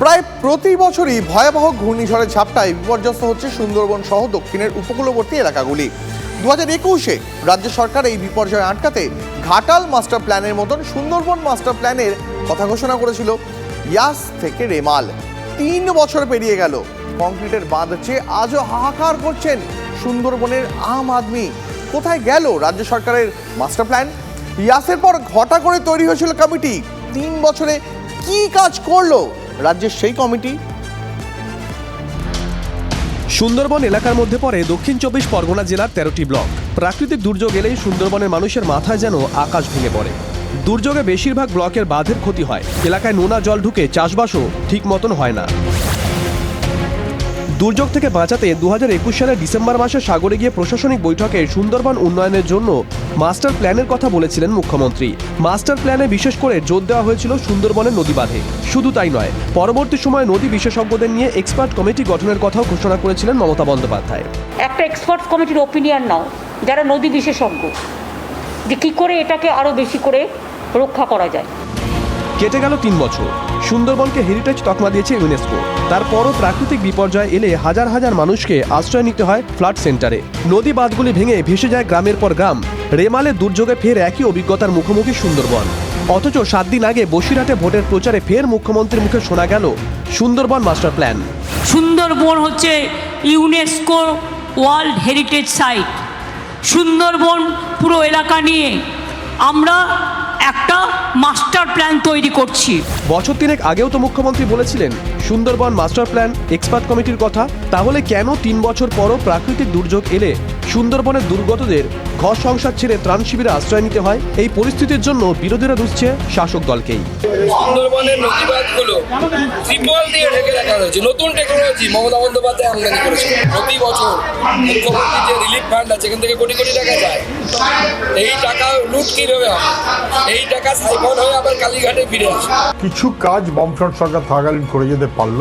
প্রায় প্রতি বছরই ভয়াবহ ঘূর্ণিঝড়ের ঝাপটায় বিপর্যস্ত হচ্ছে সুন্দরবন সহ দক্ষিণের উপকূলবর্তী এলাকাগুলি। দু হাজার একুশে রাজ্য সরকার এই বিপর্যয় আটকাতে ঘাটাল মাস্টার প্ল্যানের মতন সুন্দরবন মাস্টার প্ল্যানের কথা ঘোষণা করেছিল ইয়াস থেকে রেমাল। তিন বছর পেরিয়ে গেল, কংক্রিটের বাঁধ চেয়ে আজও হাহাকার করছেন সুন্দরবনের আম আদমি। কোথায় গেল রাজ্য সরকারের মাস্টার প্ল্যান? ইয়াসের পর ঘটা করে তৈরি হয়েছিল কমিটি। তিন বছরে কি কাজ করল? রাজ্যের সেই কমিটি। সুন্দরবন এলাকার মধ্যে পড়ে দক্ষিণ চব্বিশ পরগনা জেলার তেরোটি ব্লক। প্রাকৃতিক দুর্যোগ এলেই সুন্দরবনের মানুষের মাথায় যেন আকাশ ভেঙে পড়ে। দুর্যোগে বেশিরভাগ ব্লকের বাঁধের ক্ষতি হয়। এলাকায় নোনা জল ঢুকে চাষবাসও ঠিক মতন হয় না। দুর্যোগ থেকে বাঁচাতে দু হাজার একুশ সালের ডিসেম্বর মাসে সাগরে গিয়ে প্রশাসনিক বৈঠকে সুন্দরবন উন্নয়নের জন্য মাস্টার প্ল্যানের কথা বলেছিলেন মুখ্যমন্ত্রী। মাস্টার প্ল্যানে বিশেষ করে জোর দেওয়া হয়েছিল সুন্দরবনের নদী বাঁধে। শুধু তাই নয় পরবর্তী সময়ে নদী বিশেষজ্ঞদের নিয়ে এক্সপার্ট কমিটি গঠনের কথাও ঘোষণা করেছিলেন মমতা বন্দ্যোপাধ্যায়। একটা এক্সপার্ট কমিটির ওপিনিয়ন নাও যারা নদী বিশেষজ্ঞ যে কী করে এটাকে আরও বেশি করে রক্ষা করা যায়। কেটে গেল তিন বছর। সুন্দরবনকে হেরিটেজ তকমা দিয়েছে ইউনেস্কো তারপরও প্রাকৃতিক বিপর্যয় এলে হাজার হাজার মানুষকে আশ্রয় নিতে হয় ফ্লাড সেন্টারে। নদী বাঁধগুলি ভেঙে ভেসে যায় গ্রামের পর গ্রাম। রেমালে দুর্যোগে ফের একই অভিজ্ঞতার মুখোমুখি সুন্দরবন। অথচ সাত দিন আগে বসিরহাটে ভোটের প্রচারে ফের মুখ্যমন্ত্রীর মুখে শোনা গেল সুন্দরবন মাস্টার প্ল্যান। সুন্দরবন হচ্ছে UNESCO world heritage site Sundarban পুরো এলাকা নিয়ে আমরা একটা মাস্টার প্ল্যান তৈরি করছি। বছর তিনেক আগেও তো মুখ্যমন্ত্রী বলেছিলেন, সুন্দরবন মাস্টার প্ল্যান এক্সপার্ট কমিটির কথা, তাহলে কেন তিন বছর পরও প্রাকৃতিক দুর্যোগ এলে সুন্দরবনের দুর্গতদের ঘর সংসার ছেড়ে ত্রাণ শিবিরে আশ্রয় নিতে হয়। এই পরিস্থিতির জন্য বিরোধীরা দুষছে শাসক দলকেই। সুন্দরবনের নদীবাদগুলো ত্রিপল দিয়ে ঢেকে রাখা হয়েছে। নতুন টেকনোলজি মমতা বন্দ্যোপাধ্যায় আমদানি করেছে প্রতি বছর মুখ্যমন্ত্রীর যে রিলিফ ফান্ড আছে এখান থেকে কোটি কোটি টাকা যায়। এই টাকা লুট কীভাবে হবে? এই টাকা সাইফন হয়ে আবার কালীঘাটে ফিরে আসে কিছু কাজ বামফ্রন্ট সরকার থাকাকালীন করে যেতে পারল।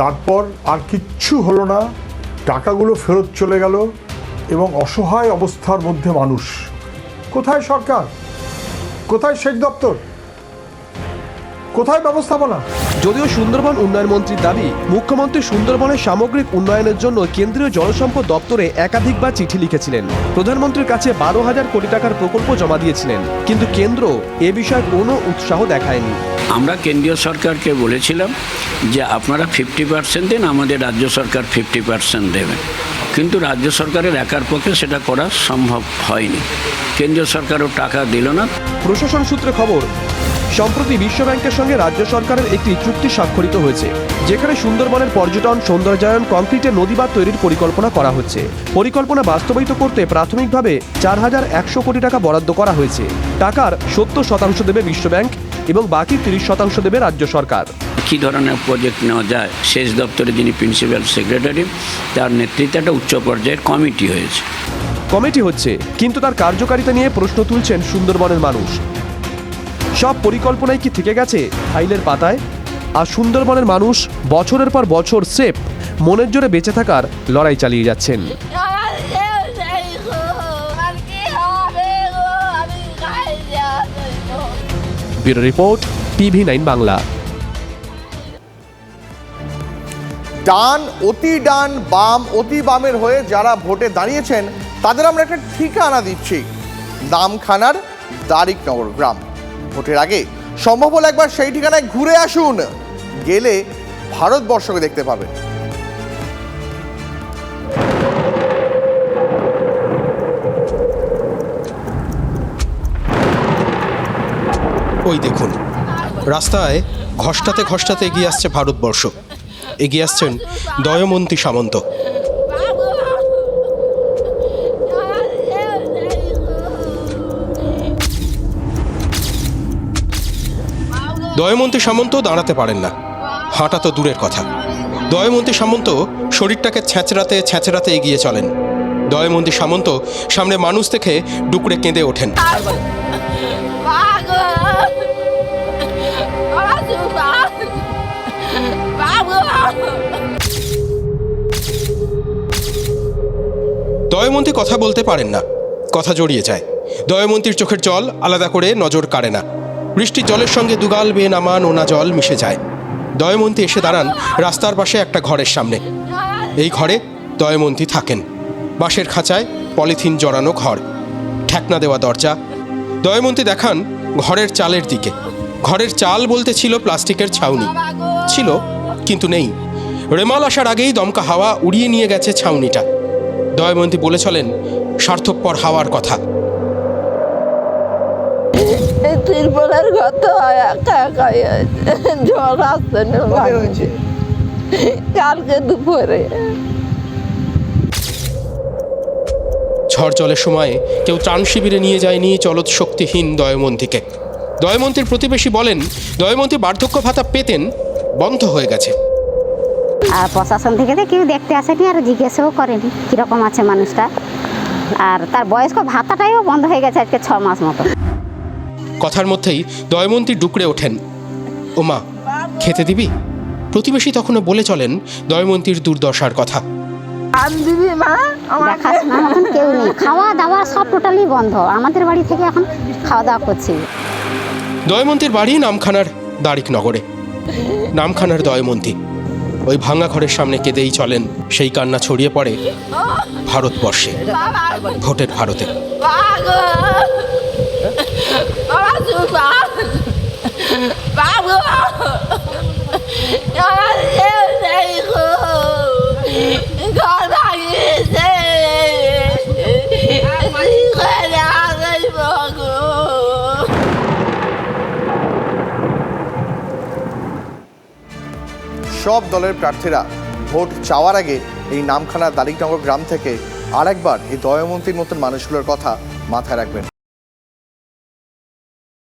তারপর আর কিচ্ছু হলো না। টাকাগুলো ফেরত চলে গেল এবং অসহায় অবস্থার মধ্যে মানুষ। কোথায় সরকার? কোথায় সেচ দপ্তর? কোথায় ব্যবস্থাপনা? যদিও সুন্দরবন উন্নয়ন মন্ত্রীর দাবি, মুখ্যমন্ত্রী সুন্দরবনের সামগ্রিক উন্নয়নের জন্য কেন্দ্রীয় জলসম্পদ দপ্তরে একাধিকবার চিঠি লিখেছিলেন। প্রধানমন্ত্রীর কাছে বারো হাজার কোটি টাকার প্রকল্প জমা দিয়েছিলেন, কিন্তু কেন্দ্র এ বিষয়ে কোনো উৎসাহ দেখায়নি। আমরা কেন্দ্রীয় সরকারকে বলেছিলাম যে আপনারা ফিফটি পার্সেন্ট দিন, আমাদের রাজ্য সরকার ফিফটি পার্সেন্ট দেবেন কিন্তু রাজ্য সরকারের একার পক্ষে সেটা করা সম্ভব হয়নি। কেন্দ্রীয় সরকারও টাকা দিল না। প্রশাসন সূত্রে খবর, সম্প্রতি বিশ্বব্যাংকের সঙ্গে রাজ্য সরকারের একটি চুক্তি স্বাক্ষরিত হয়েছে, যেখানে সুন্দরবনের পর্যটন, সৌন্দর্যায়ন, কংক্রিটের নদীবাদ তৈরির পরিকল্পনা করা হচ্ছে। পরিকল্পনা বাস্তবায়িত করতে প্রাথমিকভাবে চার হাজার একশো কোটি টাকা বরাদ্দ করা হয়েছে। টাকার সত্তর শতাংশ দেবে বিশ্বব্যাংক এবং বাকি তিরিশ শতাংশ দেবে রাজ্য সরকার। কী ধরনের প্রজেক্ট নেওয়া যায়? সেচ দপ্তরে যিনি প্রিন্সিপাল সেক্রেটারি তার নেতৃত্বে একটা উচ্চ পর্যায়ের কমিটি হয়েছে। কমিটি হচ্ছে কিন্তু তার কার্যকারিতা নিয়ে প্রশ্ন তুলছেন সুন্দরবনের মানুষ। সব পরিকল্পনায় কি থেকে গেছে? ফাইলের পাতায় আর সুন্দরবনের মানুষ বছরের পর বছর সেফ মনের জোরে বেঁচে থাকার লড়াই চালিয়ে যাচ্ছেন। Bureau report TV nine Bangla ডান, অতি ডান, বাম, অতি বামের হয়ে যারা ভোটে দাঁড়িয়েছেন, তাদের আমরা একটা ঠিকানা দিচ্ছি। নামখানার দারিকনগর গ্রাম। ভোটের আগে সম্ভব হলে একবার সেই ঠিকানায় ঘুরে আসুন। গেলে ভারতবর্ষকে দেখতে পাবেন। ওই দেখুন। রাস্তায় ঘষ্টাতে ঘষ্টাতে এগিয়ে আসছে ভারতবর্ষ। এগিয়ে আসছেন দয়মন্তী সামন্ত। দয়মন্তী সামন্ত দাঁড়াতে পারেন না। হাঁটা তো দূরের কথা। দয়মন্তী সামন্ত শরীরটাকে ছেঁচড়াতে ছেঁচড়াতে এগিয়ে চলেন। দয়মন্তী সামন্ত সামনে মানুষ দেখে ডুকরে কেঁদে ওঠেন। দয়মন্তী কথা বলতে পারেন না। কথা জড়িয়ে যায়। দয়মন্তীর চোখের জল আলাদা করে নজর কাড়ে না। বৃষ্টির জলের সঙ্গে দুগাল বেয়ে নামা নোনা জল মিশে যায়। দয়মন্তী এসে দাঁড়ান রাস্তার পাশে একটা ঘরের সামনে। এই ঘরে দয়মন্তী থাকেন। বাঁশের খাঁচায় পলিথিন জড়ানো ঘর। ঠেকনা দেওয়া দরজা। দয়মন্তী দেখান ঘরের চালের দিকে। ঘরের চাল বলতে ছিল প্লাস্টিকের ছাউনি। ছিল, কিন্তু নেই। রেমাল আসার আগেই দমকা হাওয়া উড়িয়ে নিয়ে গেছে ছাউনিটা। দয়মন্তী বলে চলেন স্বার্থপর হাওয়ার কথা। তিরপলের একা আসছে কালকে দুপুরে। ঝড় জলের সময় কেউ ত্রাণ শিবিরে নিয়ে যায়নি চলত শক্তিহীন দয়মন্তীকে। দয়মন্তীর প্রতিবেশী বলেন দয়মন্তী বার্ধক্য ভাতা পেতেন বন্ধ হয়ে গেছে। আর প্রশাসন থেকে তো কেউ দেখতে আসেনি আর জিজ্ঞেসও করেনি কীরকম আছে মানুষটা। আর তার বয়স্ক ভাতাটাইও বন্ধ হয়ে গেছে আজকে ছ মাস মতো। কথার মধ্যেই দয়মন্তী ডুকরে ওঠেন। ও মা খেতে দিবি? প্রতিবেশী তখনও বলে চলেন দয়মন্তীর দুর্দশার কথা। আন দিবি মা আমার দেখাশোনার মতন কেউ নেই। খাওয়া দাওয়া সব টোটালি বন্ধ। আমাদের বাড়ি থেকে এখন খাওয়া দাওয়া করছি। দয়মন্তীর বাড়ি নামখানার দারিকনগরে নামখানার দয়মন্তী। ওই ভাঙা ঘরের সামনে কেঁদেই চলেন সেই কান্না ছড়িয়ে পড়ে ভারতবর্ষে ভোটের ভারতে বাবা সব দলের প্রার্থীরা ভোট চাওয়ার আগে এই নামখানা দালিকনগর গ্রাম থেকে আরেকবার এই দয়মন্ত্রীর মতন মানুষগুলোর কথা মাথায় রাখবেন।